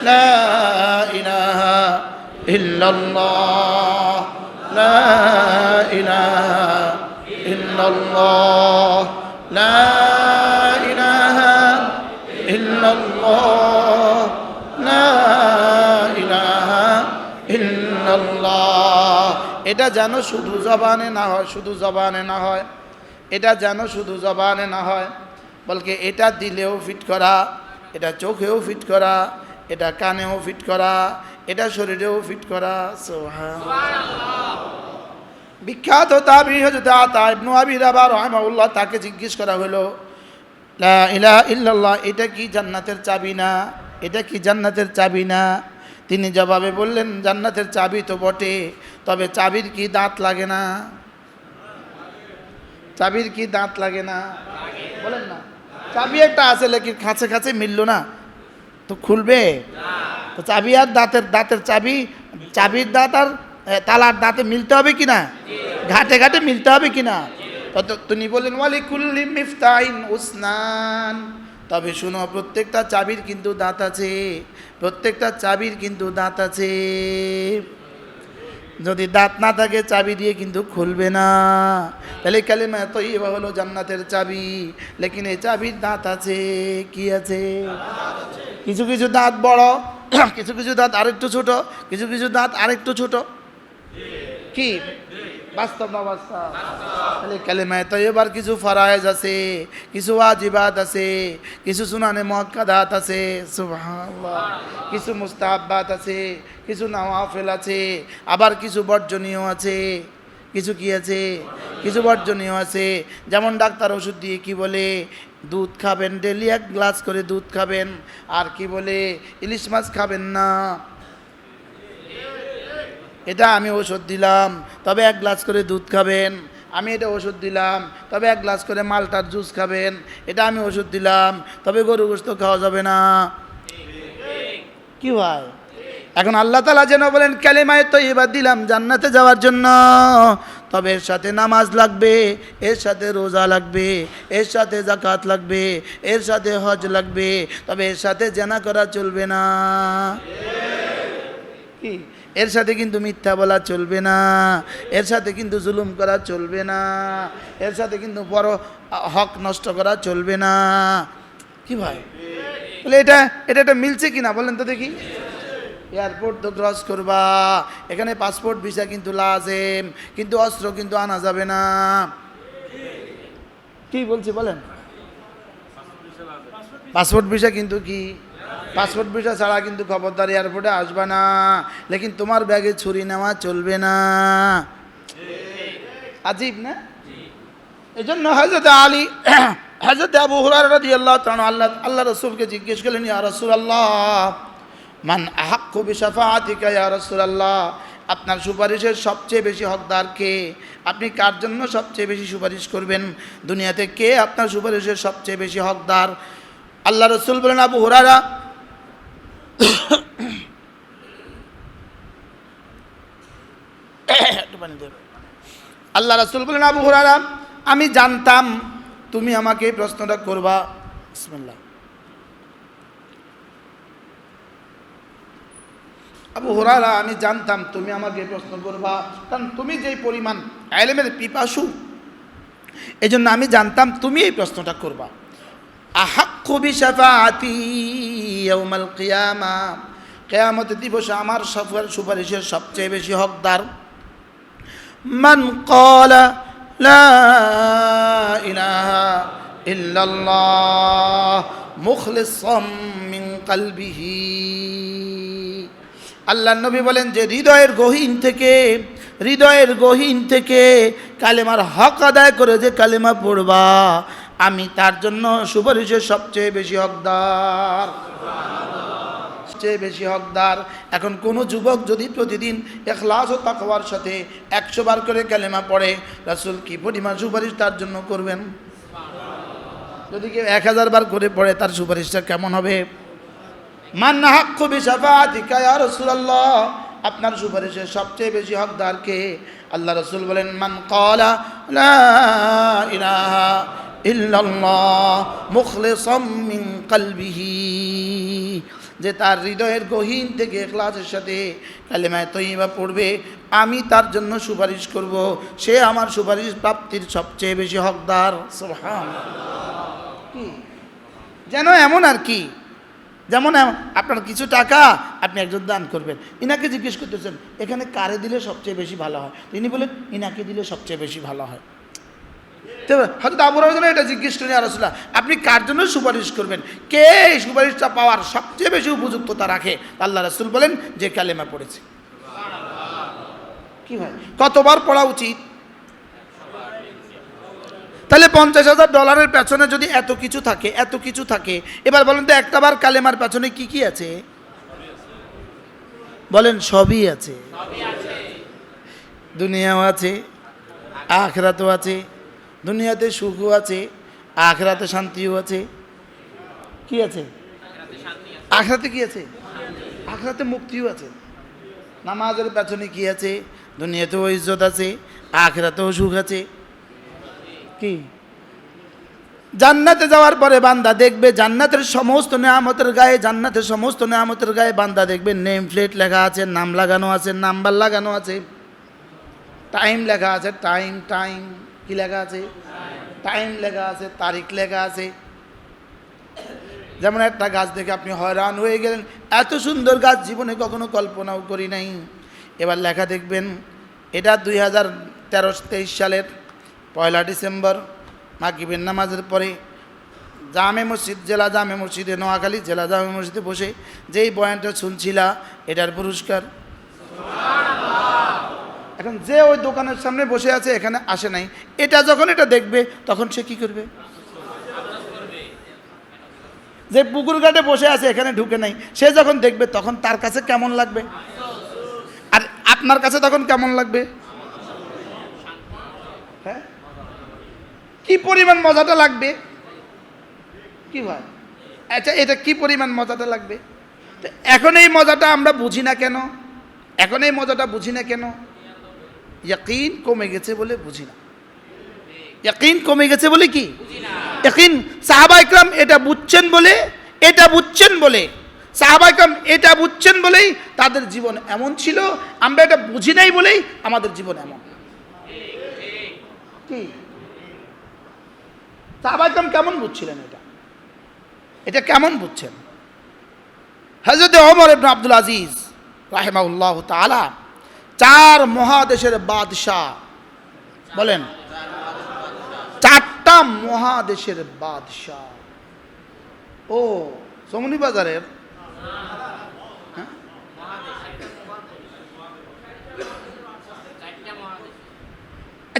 لا إله إلا الله لا إله إلا الله لا إله إلا الله لا إله إلا الله এটা যেন শুধু জবানে না হয় শুধু জবানে না হয় এটা যেন শুধু জবানে না হয় বলকে এটা দিলেও ফিট করা এটা চোখেও ফিট করা এটা কানেও ফিট করা, এটা শরীরেও ফিট করা। বিখ্যাত তাবি রাহিমাহুল্লাহ তাকে জিজ্ঞেস করা হলো ইল্লাল্লাহ, এটা কি জান্নাতের চাবি না? এটা কি জান্নাতের চাবি না? তিনি জবাবে বললেন, জান্নাতের চাবি তো বটে, তবে চাবির কি দাঁত লাগে না? চাবির কি দাঁত লাগে না? বলেন না। চাবি একটা আছে, লেকিন খাঁচে কাছে মিললো না। তো খুলবে? তো চাবি আর দাঁতের দাঁতের চাবি, চাবির দাঁত আর তালার দাঁতে মিলতে হবে কি না? ঘাটে ঘাটে মিলতে হবে কি না? তিনি বললেন ওয়ালি কুল্লি মিফতাইন উসনান। তবে শুনো, প্রত্যেকটা চাবির কিন্তু দাঁত আছে, প্রত্যেকটা চাবির কিন্তু দাঁত আছে। যদি দাঁত না থাকে, চাবি দিয়ে কিন্তু খুলবে না। তাহলে কালিমা তৈবা হলো জান্নাতের চাবি। লেকিন এই চাবির দাঁত আছে, কি আছে? কিছু কিছু দাঁত বড়, কিছু কিছু দাঁত আরেকটু ছোট, কিছু কিছু দাঁত আরেকটু ছোট। কি? বাস্তব না বাস্তব? তাহলে কালেমায় তো এবার কিছু ফরায়েজ আছে, কিছু ওয়াজিবাত আছে, কিছু সুনানে মক্কাদাত আছে, সুবহানাল্লাহ। কিছু মুস্তাহাব্বাত আছে, কিছু নওয়াফেল আছে, আবার কিছু বর্জনীয় আছে। কিছু কি আছে? কিছু বর্জনীয় আছে। যেমন ডাক্তার ওষুধ দিয়ে কি বলে? দুধ খাবেন ডেলি এক গ্লাস করে দুধ খাবেন। আর কি বলে, ইলিশ মাছ খাবেন না। এটা আমি ওষুধ দিলাম, তবে এক গ্লাস করে দুধ খাবেন। আমি এটা ওষুধ দিলাম, তবে এক গ্লাস করে মালটার জুস খাবেন। এটা আমি ওষুধ দিলাম, তবে গরু গোস্ত খাওয়া যাবে না। কি হয় এখন আল্লাহ তালা যেন বলেন ক্যালেমায় তো এবার দিলাম জান্নাতে যাওয়ার জন্য। তবে এর সাথে নামাজ লাগবে, এর সাথে রোজা লাগবে, এর সাথে জাকাত লাগবে, এর সাথে হজ লাগবে, তবে এর সাথে জেনা করা চলবে না। কি? এর সাথে কিন্তু মিথ্যা বলা চলবে না, এর সাথে কিন্তু জুলুম করা চলবে না, এর সাথে কিন্তু বড় হক নষ্ট করা চলবে না। কি ভাই? বলে এটা এটা একটা মিলছে কি না বলেন তো দেখি। এয়ারপোর্ট তো ক্রস করবা। এখানে পাসপোর্ট, ভিসা কিন্তু লাজেম, কিন্তু অস্ত্র কিন্তু আনা যাবে না। কি বলছি বলেন? পাসপোর্ট, ভিসা কিন্তু কি? পাসপোর্ট, ভিসা ছাড়া কিন্তু খবরদার এয়ারপোর্টে আসবে না। লেকিন তোমার ব্যাগে ছুরি নেওয়া চলবে না। আজীব না? এই জন্য হজরত আলী হজরত আবু হুরার রাজি আল্লাহ আল্লাহ আল্লাহ রসুলকে জিজ্ঞেস করলেন, ইয়া রসুল আল্লাহ মান আহাক্কু বিশাফাতিকা ইয়া রসুল আল্লাহ আপনার সুপারিশের সবচেয়ে বেশি হকদার কে? আপনি কার জন্য সবচেয়ে বেশি সুপারিশ করবেন? দুনিয়াতে কে আপনার সুপারিশের সবচেয়ে বেশি হকদার? আল্লাহ রসুল বলেন, আবু হুরারা আল্লাহ রাসুল বলেন, আবু হুরারা আমি জানতাম তুমি আমাকে প্রশ্নটা করবা। বিসমিল্লাহ। আবু হরারা আমি জানতাম তুমি আমাকে প্রশ্ন করবা। কারণ তুমি যেই পরিমাণ আইলেমের পিপাসু এই জন্য আমি জানতাম তুমি এই প্রশ্নটা করবা। আহাক্কুবিশাফাতিমাল কেয়ামা, কেয়ামতের দিবস আমার সফর সুপারিশের সবচেয়ে বেশি হকদার। মান কলা লা ইলাহা ইল্লাল্লাহ মুখলে মিন কলবিহি। আল্লাহ নবী বলেন যে হৃদয়ের গহীন থেকে, হৃদয়ের গহীন থেকে কালেমার হক আদায় করে যে কালেমা পড়বা, আমি তার জন্য সুপারিশের সবচেয়ে বেশি হকদার। সবচেয়ে বেশি হকদার। এখন কোনো যুবক যদি প্রতিদিন এখলাস ও তাকওয়ার সাথে একশো বার করে কালেমা পড়ে, রাসুল কি পরিমাণ সুপারিশ তার জন্য করবেন? যদি কেউ এক হাজার বার করে পড়ে, তার সুপারিশটা কেমন হবে? রাসূলুল্লাহ। আপনার সুপারিশের সবচেয়ে বেশি হকদার কে? আল্লাহ রসুল বলেন, মান ক্বালা লা মিন যে তার হৃদয়ের গহীন থেকে ক্লাসের সাথে কালেমায় তৈবা পড়বে, আমি তার জন্য সুপারিশ করব। সে আমার সুপারিশ প্রাপ্তির সবচেয়ে বেশি হকদার। যেন এমন আর কি? যেমন আপনার কিছু টাকা আপনি একজন দান করবেন। ইনাকে জিজ্ঞেস করতেছেন, এখানে কারে দিলে সবচেয়ে বেশি ভালো হয়? তিনি বলেন ইনাকে দিলে সবচেয়ে বেশি ভালো হয়। হয়তো আবু রাজন এটা জিজ্ঞেস করেন আরসুল্লাহ আপনি কার জন্য সুপারিশ করবেন? কে এই সুপারিশটা পাওয়ার সবচেয়ে বেশি উপযুক্ততা রাখে? আল্লাহ রাসুল বলেন, যে কালেমা পড়েছে। কি ভাই কতবার পড়া উচিত? তাহলে পঞ্চাশ হাজার ডলারের পেছনে যদি এত কিছু থাকে, এত কিছু থাকে, এবার বলেন তো একটাবার কালেমার পেছনে কি কি আছে? বলেন, সবই আছে। দুনিয়াও আছে, আখরাতও আছে, দুনিয়াতে সুখও আছে, আখরাতে শান্তিও আছে। কি আছে? আখরাতে কি আছে? আখরাতে মুক্তিও আছে। নামাজের পেছনে কি আছে? দুনিয়াতেও ইজ্জত আছে, আখরাতেও সুখ আছে। কি? জান্নাতে যাওয়ার পরে বান্দা দেখবে জান্নাতের সমস্ত নেয়ামতের গায়ে, জান্নাতের সমস্ত নেয়ামতের গায়ে বান্দা দেখবে নেম প্লেট লেখা আছে, নাম লাগানো আছে নাম্বার লাগানো আছে। টাইম লেখা আছে টাইম টাইম কি লেখা আছে? টাইম লেখা আছে, তারিখ লেখা আছে। যেমন একটা গাছ দেখে আপনি হয়রান হয়ে গেলেন, এত সুন্দর গাছ জীবনে কখনো কল্পনাও করি নাই। এবার লেখা দেখবেন, এটা দুই হাজার তেরো তেইশ সালের পয়লা ডিসেম্বর মাগিবের নামাজের পরে জামে মসজিদ, জেলা জামে মসজিদে, নোয়াখালী জেলা জামে মসজিদে বসে যেই বয়ানটা শুনছিলা, এটার পুরস্কার। এখন যে ওই দোকানের সামনে বসে আছে, এখানে আসে নাই। এটা যখন এটা দেখবে, তখন সে কি করবে? যে পুকুর ঘাটে বসে আছে, এখানে ঢুকে নাই। সে যখন দেখবে, তখন তার কাছে কেমন লাগবে? আর আপনার কাছে তখন কেমন লাগবে? কি পরিমাণ মজাটা লাগবে? কি ভাই? আচ্ছা এটা কি পরিমাণ মজাটা লাগবে? এখন এই মজাটা আমরা বুঝি না কেন? এখন এই মজাটা বুঝি না কেন? ইয়াকিন কমে গেছে বলে বুঝি না। ইয়াকিন কমে গেছে বলে কি? ইয়াকিন, সাহাবা ইকরাম এটা বুঝছেন বলে, এটা বুঝছেন বলে। সাহাবা ইকরাম এটা বুঝছেন বলেই তাদের জীবন এমন ছিল, আমরা এটা বুঝি নাই বলেই আমাদের জীবন এমন। কি? সাহাবা ইকরাম কেমন বুঝছিলেন এটা? এটা কেমন বুঝছেন? হজরত ওমর ইবনে আব্দুল আজিজ রাহেমাউল্লাহ তাআলা চার মহাদেশের বাদশাহ, বলেন, চারটা মহাদেশের বাদশাহ। ও সমনি বাজারের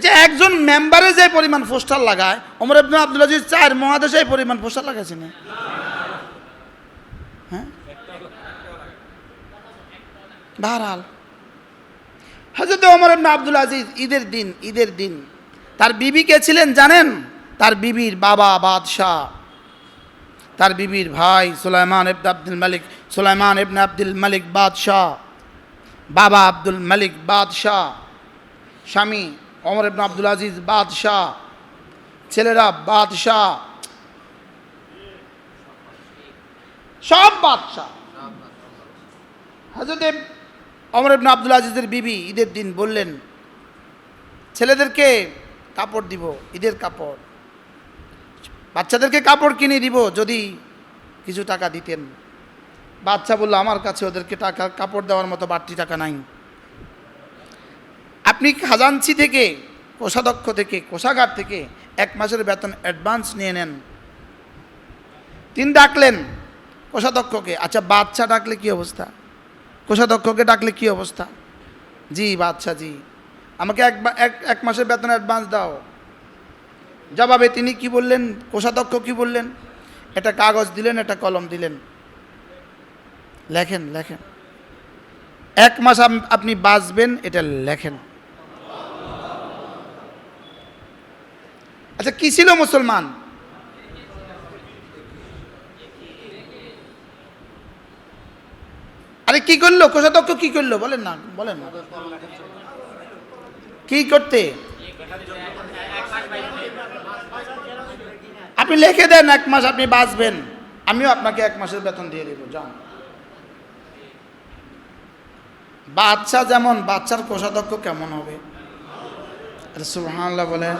আচ্ছা একজন মেম্বারে যে পরিমাণ পোস্টার লাগায় ইবনে আব্দুল আজিজ চার মহাদেশে পরিমাণ পোস্টার লাগাইছে না হ্যাঁ? বাহারাল। হজরত ইবনে আব্দুল আজিজ ঈদের দিন ঈদের দিন, তার বিবি কে ছিলেন জানেন? তার বিবির বাবা বাদশাহ। তার বিবির ভাই সুলাইমান ইবনে আব্দুল মালিক, সুলাইমান ইবনে আব্দুল মালিক বাদশাহ। বাবা আব্দুল মালিক বাদশাহ। স্বামী ওমর ইবনে আব্দুল আজিজ বাদশাহ, ছেলেরা বাদশাহ। সব বাদশাহ। হজরত অমর ইবনে আব্দুল আজিজের বিবি ঈদের দিন বললেন, ছেলেদেরকে কাপড় দিব, ঈদের কাপড়। বাচ্চাদেরকে কাপড় কিনে দিব যদি কিছু টাকা দিতেন। বাচ্চা বলল, আমার কাছে ওদেরকে টাকা, কাপড় দেওয়ার মতো বাড়তি টাকা নাই। আপনি খাজাঞ্চি থেকে, কোষাধ্যক্ষ থেকে, কোষাগার থেকে এক মাসের বেতন অ্যাডভান্স নিয়ে নেন। তিন ডাকলেন কোষাধ্যক্ষকে আচ্ছা বাচ্চা ডাকলে কি অবস্থা? কোষাধ্যক্ষকে ডাকলে কি অবস্থা? জি বাচ্চা জি। আমাকে এক এক মাসের বেতন অ্যাডভান্স দাও। জবাবে তিনি কি বললেন? কোষাধ্যক্ষ কি বললেন? এটা কাগজ দিলেন এটা কলম দিলেন। লেখেন লেখেন। এক মাস আপনি বাঁচবেন, এটা লেখেন। আচ্ছা কি ছিল মুসলমান? আরে, কি করল? কোষাধ্যক্ষ কি করল? বলেন না বলেন না। কি করতে? আপনি লিখে দেন, এক মাস আপনি বাঁচবেন। আমিও আপনাকে এক মাসের বেতন দিয়ে দেবো, যান। বাচ্চা যেমন বাচ্চার কোষাধ্যক্ষ কেমন হবে? সুহান্লাহ বলেন।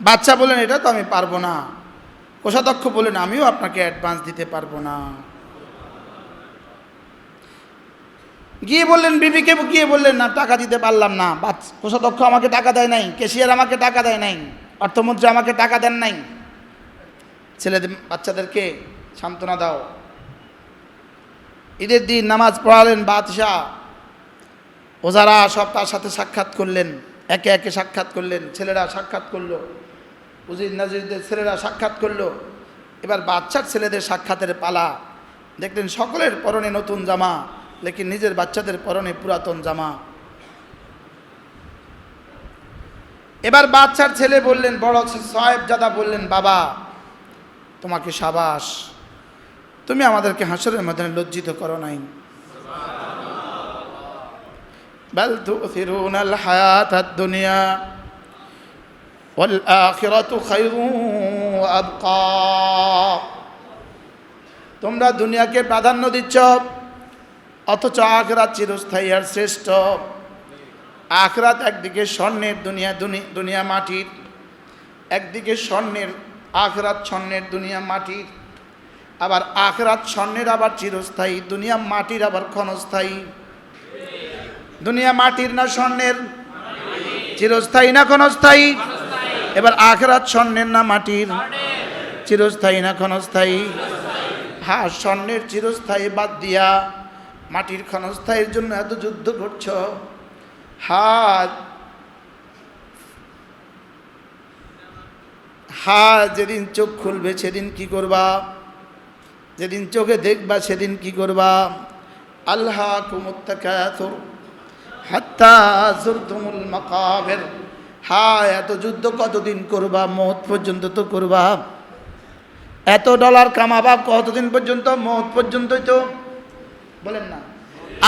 বাচ্চা বলেন এটা তো আমি পারব না। কোষাধ্যক্ষ বলেন, আমিও আপনাকে অ্যাডভান্স দিতে পারব না। গিয়ে বললেন, বিবিকে গিয়ে বললেন, না, টাকা দিতে পারলাম না। কোষাধ্যক্ষ আমাকে টাকা দেয় নাই কেশিয়ার আমাকে টাকা দেয় নাই, অর্থমন্ত্রী আমাকে টাকা দেন নাই। ছেলেদের, বাচ্চাদেরকে সান্ত্বনা দাও। ঈদের দিন নামাজ পড়ালেন বাদশাহ। ওজারা সব তার সাথে সাক্ষাৎ করলেন, একে একে সাক্ষাৎ করলেন, ছেলেরা সাক্ষাৎ করল। উজির নাজিরদের ছেলেরা সাক্ষাৎ করলো এবার বাচ্চার ছেলেদের সাক্ষাতের পালা দেখলেন সকলের পরনে নতুন জামা লেকিন নিজের বাচ্চাদের পরনে পুরাতন জামা এবার বাচ্চার ছেলে বললেন বড় সাহেব জাদা বললেন বাবা তোমাকে সাবাস তুমি আমাদেরকে হাসরের মধ্যে লজ্জিত করো নাই بل تؤثرون الحياة الدنيا والآخرة خير وأبقى তোমরা দুনিয়াকে প্রাধান্য দিচ্ছ অথচ আখরাত চিরস্থায়ী আর শ্রেষ্ঠ আখরাত একদিকে স্বর্ণের দুনিয়া দুনি- দুনিয়া মাটির একদিকে স্বর্ণের আখরাত স্বর্ণের দুনিয়া মাটির আবার আখরাত স্বর্ণের আবার চিরস্থায়ী দুনিয়া মাটির আবার ক্ষণস্থায়ী দুনিয়া মাটির না স্বর্ণের চিরস্থায়ী না ক্ষণস্থায়ী এবার আখরাত স্বর্ণের না মাটির? চিরস্থায়ী না ক্ষণস্থায়ী? হ্যাঁ স্বর্ণের চিরস্থায়ী বাদ দিয়া মাটির ক্ষণস্থায়ীর জন্য এত যুদ্ধ করছ? হাত হা যেদিন চোখ খুলবে সেদিন কি করবা? যেদিন চোখে দেখবা সেদিন কি করবা? আল্লাহ কুমুত্তাকাতুর হাত্তা জুরতুমুল মাকাবের। হা এত যুদ্ধ কতদিন করবা? মত পর্যন্ত তো করবা। এত ডলার কামাবা কতদিন পর্যন্ত? মত পর্যন্তই তো বলেন না।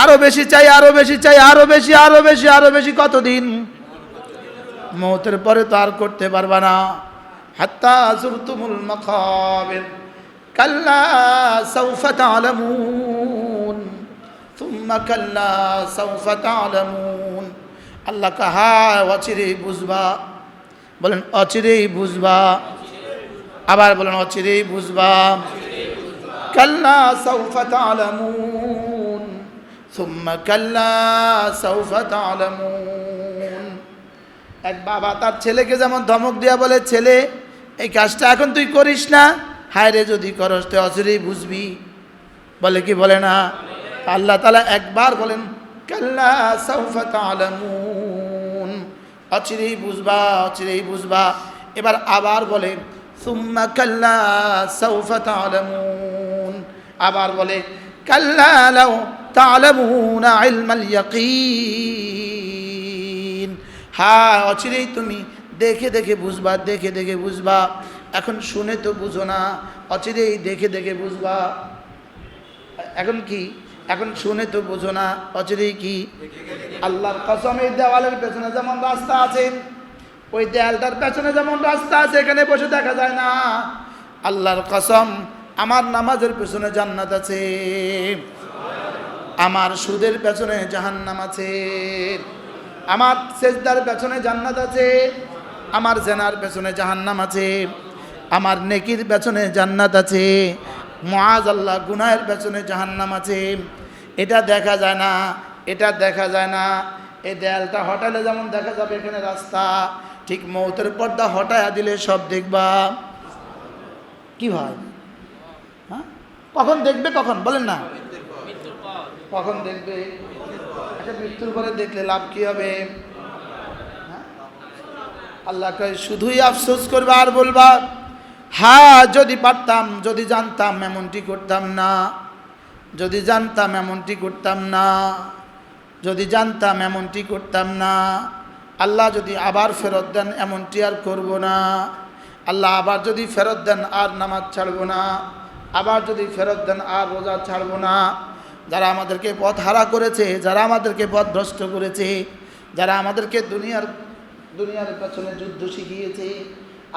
আরও বেশি চাই, আরও বেশি চাই, আরও বেশি আরও বেশি আরও বেশি কতদিন? মৌতের পরে তো আর করতে পারবা না। হাত্তা জুরতুমুল মাকাবির, কাল্লা সাউফা তালামুন থুম্মা কাল্লা সাউফা তালামুন। আল্লাহ কাহা অচিরেই বুঝবা। বলেন, অচিরেই বুঝবা। আবার বলেন, অচিরেই বুঝবা। কাল্লা সাউফা তালামুন। থুম্মা কাল্লা সাউফা তালামুন। এক বাবা তার ছেলেকে যেমন ধমক দিয়া বলে, ছেলে, এই কাজটা এখন তুই করিস না? হায় রে, যদি করস, তুই অচিরেই বুঝবি। বলে কি বলে না? আল্লাহ তালা একবার বলেন কাল্লা সৌফা তালামুন। অচিরেই বুঝবা অচিরেই বুঝবা। এবার আবার বলে, সুম্মা কাল্লা সৌফা তালামুন। আবার বলে, কাল্লা লাউ তালামুন ইলমাল ইয়াকিন। হ্যাঁ অচিরেই তুমি দেখে দেখে বুঝবা, দেখে দেখে বুঝবা। এখন শুনে তো বুঝো না, অচিরেই দেখে দেখে বুঝবা। এখন কি? এখন শুনে তো বুঝো না, অচিরেই কি? আল্লাহর কসম, এই দেওয়ালের পেছনে যেমন রাস্তা আছে, ওই দেয়ালটার পেছনে যেমন রাস্তা আছে, এখানে বসে দেখা যায় না। আল্লাহর কসম, আমার নামাজের পেছনে জান্নাত আছে, আমার সুদের পেছনে জাহান্নাম আছে, আমার সেজদার পেছনে জান্নাত আছে, আমার জেনার পেছনে জাহান্নাম আছে, আমার নেকির পেছনে জান্নাত আছে, মহাজ আল্লাহ গুনাহের পেছনে জাহান্নাম আছে। এটা দেখা যায় না, এটা দেখা যায় না। এই দেয়ালটা হটালে যেমন দেখা যাবে এখানে রাস্তা, ঠিক মৌতের পর্দা হটায়া দিলে সব দেখবা। কি হয়? হ্যাঁ? কখন দেখবে, কখন? বলেন না। কখন দেখবে? আচ্ছা মৃত্যুর পরে দেখলে লাভ কি হবে? হ্যাঁ? আল্লাহ কয়, শুধুই আফসোস করবে আর বলবা হ্যাঁ যদি পারতাম, যদি জানতাম, এমনটি করতাম না। যদি জানতাম এমনটি করতাম না, যদি জানতাম এমনটি করতাম না, আল্লাহ যদি আবার ফেরত দেন এমনটি আর করব না, আল্লাহ আবার যদি ফেরত দেন আর নামাজ ছাড়ব না, আবার যদি ফেরত দেন আর রোজা ছাড়বো না, যারা আমাদেরকে পথ হারা করেছে, যারা আমাদেরকে পথ ভ্রষ্ট করেছে, যারা আমাদেরকে দুনিয়ার দুনিয়ার পেছনে যুদ্ধ শিখিয়েছে,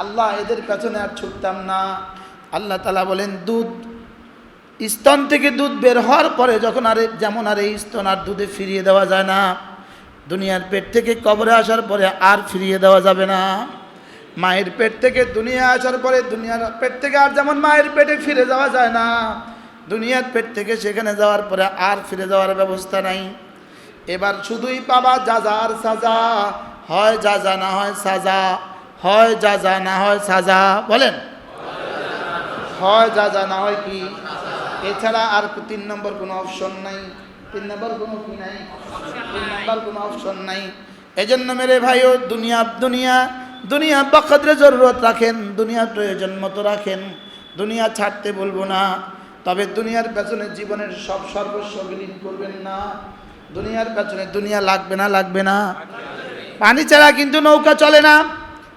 আল্লাহ এদের পেছনে আর ছুটতাম না। আল্লাহ তালা বলেন, দুধ স্তন থেকে দুধ বের হওয়ার পরে যখন আরে যেমন আর এই স্তন আর দুধে ফিরিয়ে দেওয়া যায় না, দুনিয়ার পেট থেকে কবরে আসার পরে আর ফিরিয়ে দেওয়া যাবে না। মায়ের পেট থেকে দুনিয়া আসার পরে দুনিয়ার পেট থেকে আর যেমন মায়ের পেটে ফিরে যাওয়া যায় না, দুনিয়ার পেট থেকে সেখানে যাওয়ার পরে আর ফিরে যাওয়ার ব্যবস্থা নাই। এবার শুধুই পাবা যা আর সাজা, হয় যা যা না হয় সাজা, হয় যাজা না হয় সাজা, বলেন? হয় যা যা না হয় কি? এছাড়া আর তিন নম্বর কোনো অপশন নাই। তিন নম্বর কোনো কি নাই? তিন নম্বর কোনো অপশন নাই। এজন্য মেরে ভাইও, দুনিয়া দুনিয়া দুনিয়া বকদরে জরুরত রাখেন দুনিয়ার প্রয়োজন মতো রাখেন। দুনিয়া ছাড়তে বলব না। তবে দুনিয়ার পেছনে জীবনের সব সর্বস্ব বিলীন করবেন না। দুনিয়ার পেছনে দুনিয়া লাগবে না লাগবে না। পানি ছাড়া কিন্তু নৌকা চলে না।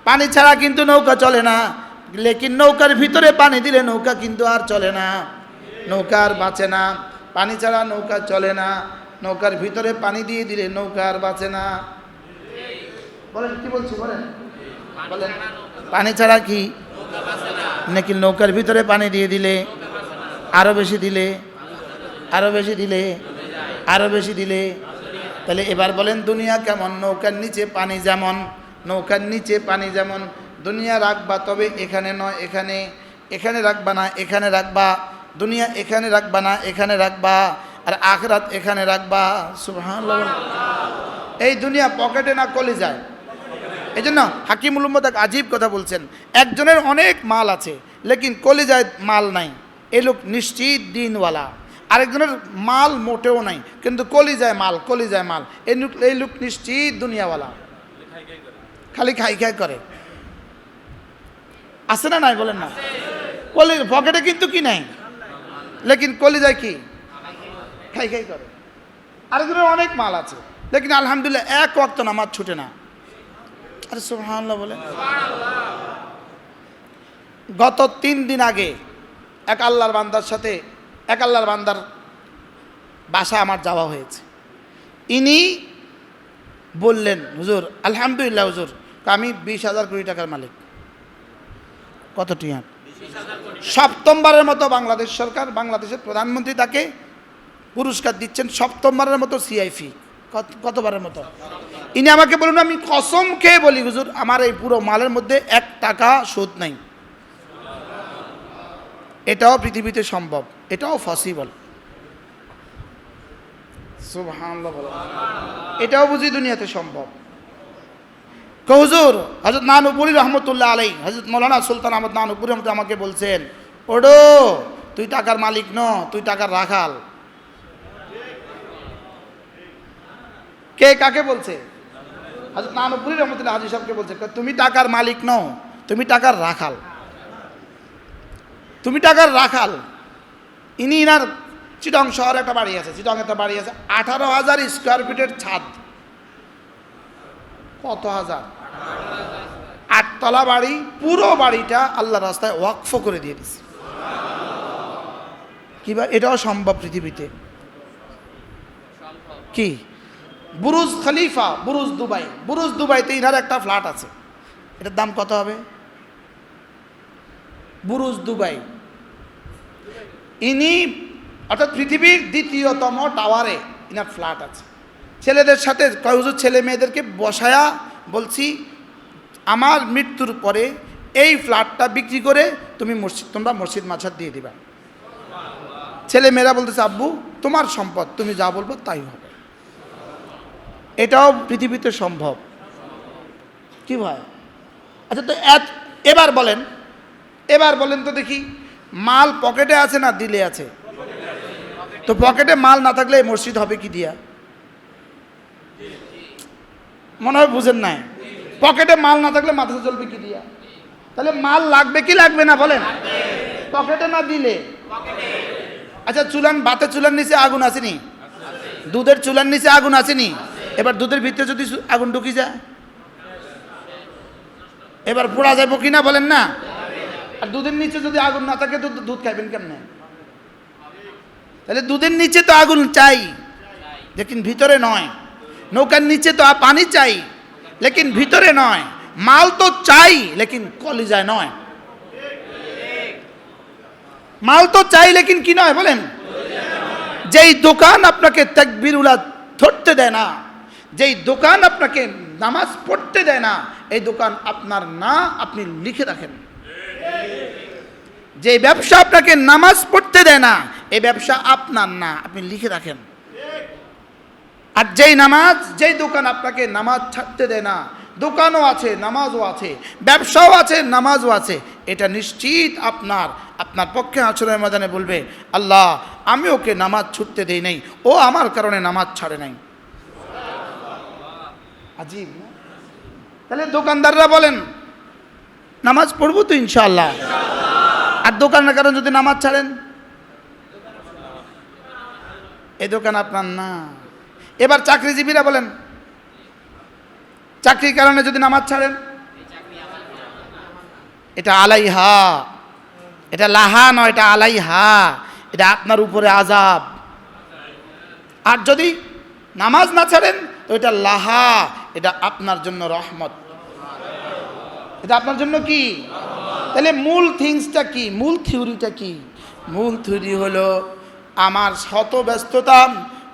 পানি ছাড়া কিন্তু নৌকা চলে না। লেকিন নৌকার ভিতরে পানি দিলে নৌকা কিন্তু আর চলে না। নৌকা আর বাঁচে না। পানি ছাড়া নৌকা চলে না। নৌকার ভিতরে পানি দিয়ে দিলে নৌকা আর বাঁচে না। বলেন, কি বলছি, বলেন? বলেন, পানি ছাড়া কি? নাকি নৌকার ভিতরে পানি দিয়ে দিলে আরও বেশি দিলে, আরও বেশি দিলে, আরও বেশি দিলে? তাহলে এবার বলেন, দুনিয়া কেমন? নৌকার নিচে পানি যেমন, নৌকার নিচে পানি যেমন। দুনিয়া রাখবা তবে এখানে নয়, এখানে। এখানে রাখবা না, এখানে রাখবা। দুনিয়া এখানে রাখবা না, এখানে রাখবা, আর আখরাত এখানে রাখবা। সুবহানাল্লাহ। এই দুনিয়া পকেটে না কলে যায় এই জন্য হাকিমুল উম্মদ এক আজীব কথা বলছেন। একজনের অনেক মাল আছে, লেকিন কলিজায় মাল নাই। এই লোক নিশ্চিত দিনওয়ালা। আরেকজনের মাল মোটেও নাই, কিন্তু কলিজায় মাল কলিজায় মাল। এই লোক এই লোক নিশ্চিত দুনিয়াওয়ালা। খালি খাই খাই করে। আছে না নাই বলেন না? কলি পকেটে কিন্তু কি নাই? লেকিন কলিজায় কি? খাই খাই করে। আরেকজনের অনেক মাল আছে। লেকিন আলহামদুলিল্লাহ এক অক্ত নামাজ ছুটে না। আরে সুবহানাল্লাহ বলেন। গত তিন দিন আগে এক আল্লাহর বান্দার সাথে, এক আল্লাহর বান্দার বাসা আমার যাওয়া হয়েছে। ইনি বললেন, হুজুর, আলহামদুলিল্লাহ হুজুর আমি বিশ হাজার কোটি টাকার মালিক। কত টিয়া সপ্তমবারের মতো বাংলাদেশ সরকার, বাংলাদেশের প্রধানমন্ত্রী তাকে পুরস্কার দিচ্ছেন, সপ্তমবারের মতো সিআইফি কতবারের মতো? ইনি আমাকে বলুন, আমি কসম খেয়ে বলি, হুজুর, আমার এই পুরো মালের মধ্যে এক টাকা সুদ নাই। এটাও পৃথিবীতে সম্ভব, এটাও পসিবল এটাও বুঝি দুনিয়াতে সম্ভব। তো হুজুর হজরত নানুপুরি রহমতুল্লাহ আলাই হজরত মৌলানা সুলতান আহমদ নানুপুরি রহমত আমাকে বলছেন, ওডো, তুই টাকার মালিক ন, তুই টাকার রাখাল। কে, কাকে বলছে? হজরত নানুপুরি রহমতুল্লাহ হাজি সাহেবকে বলছে তুমি টাকার মালিক নও তুমি টাকার রাখাল। তুমি টাকার রাখাল। ইনি ইনার চিটং শহরে একটা বাড়ি আছে, চিটং একটা বাড়ি আছে, আঠারো হাজার স্কোয়ার ফিটের ছাদ। কত হাজার? আটতলা বাড়ি, পুরো বাড়িটা আল্লাহ রাস্তায় ওয়াকফ করে দিয়ে দিছে। কিবা এটাও সম্ভব পৃথিবীতে? কি? Burj Khalifa, Burj Dubai. Burj দুবাইতে ইনার একটা ফ্ল্যাট আছে। এটার দাম কত হবে? Burj Dubai. ইনি, অর্থাৎ পৃথিবীর দ্বিতীয়তম টাওয়ারে ইনার ফ্ল্যাট আছে। ছেলেদের সাথে কয়েকজন ছেলে মেয়েদেরকে বসায়া বলছি, আমার মৃত্যুর পরে এই ফ্ল্যাটটা বিক্রি করে তুমি মসজিদ তোমরা মসজিদ মাছার দিয়ে দিবা। ছেলে মেয়েরা বলতেছে, আব্বু, তোমার সম্পদ, তুমি যা বলব তাই হবে। এটাও পৃথিবীতে সম্ভব। কি ভাই? আচ্ছা তো এত- এবার বলেন এবার বলেন তো দেখি, মাল পকেটে আছে না দিলে আছে? তো পকেটে মাল না থাকলে মসজিদ হবে কি দিয়া? মনে হয় বুঝেন নাই। পকেটে মাল না থাকলে মাথা চলবে কি দিয়া? তাহলে মাল লাগবে কি লাগবে না বলেন? পকেটে না দিলে? আচ্ছা চুলান, বাতের চুলার নিচে আগুন আসেনি? দুধের চুলার নিচে আগুন আসেনি? এবার দুধের ভিতরে যদি আগুন ঢুকি যায়? এবার পোড়া যাব কি না বলেন না? আর দুধের নিচে যদি আগুন না থাকে, তো দুধ খাইবেন কেমনে? তাহলে দুধের নিচে তো আগুন চাই। লেকিন ভিতরে নয়। নৌকার নিচে তো পানি চাই, লেকিন ভিতরে নয়। মাল তো চাই, লেকিন কলিজায় নয়। মাল তো চাই, লেকিন কি নয় বলেন? যেই দোকান আপনাকে তাকবিরুলা ধরতে দেয় না, যেই দোকান আপনাকে নামাজ পড়তে দেয় না, এই দোকান আপনার না, আপনি লিখে রাখেন। যে ব্যবসা আপনাকে নামাজ পড়তে দেয় না, এই ব্যবসা আপনার না, আপনি লিখে রাখেন। আর যেই নামাজ, যেই দোকান আপনাকে নামাজ ছাড়তে দেয় না, দোকানও আছে, নামাজও আছে, ব্যবসাও আছে, নামাজও আছে, এটা নিশ্চিত আপনার আপনার পক্ষে আচরণের ময়দানে বলবে, আল্লাহ, আমি ওকে নামাজ ছুটতে দেই নাই, ও আমার কারণে নামাজ ছাড়ে নাই। আজিব তাহলে দোকানদাররা বলেন, নামাজ পড়ব তো ইনশাল্লাহ আর দোকানের কারণে যদি নামাজ ছাড়েন? এ দোকান আপনার না। এবার চাকরিজীবীরা বলেন, চাকরির কারণে যদি নামাজ ছাড়েন? এটা আলাইহা। এটা লাহা নয়, এটা আলাইহা। এটা আপনার উপরে আজাব আর যদি নামাজ না ছাড়েন, তো এটা লাহা। এটা আপনার জন্য রহমত। এটা আপনার জন্য কি? তাহলে মূল থিংসটা কি? মূল থিওরিটা কি? মূল থিওরি হলো, আমার শত ব্যস্ততা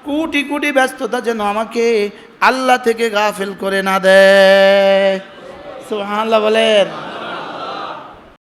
কোটি কুটি ব্যস্ততা যেন আমাকে আল্লাহ থেকে গাফেল করে না দেয়। সুবহানাল্লাহ বলেন।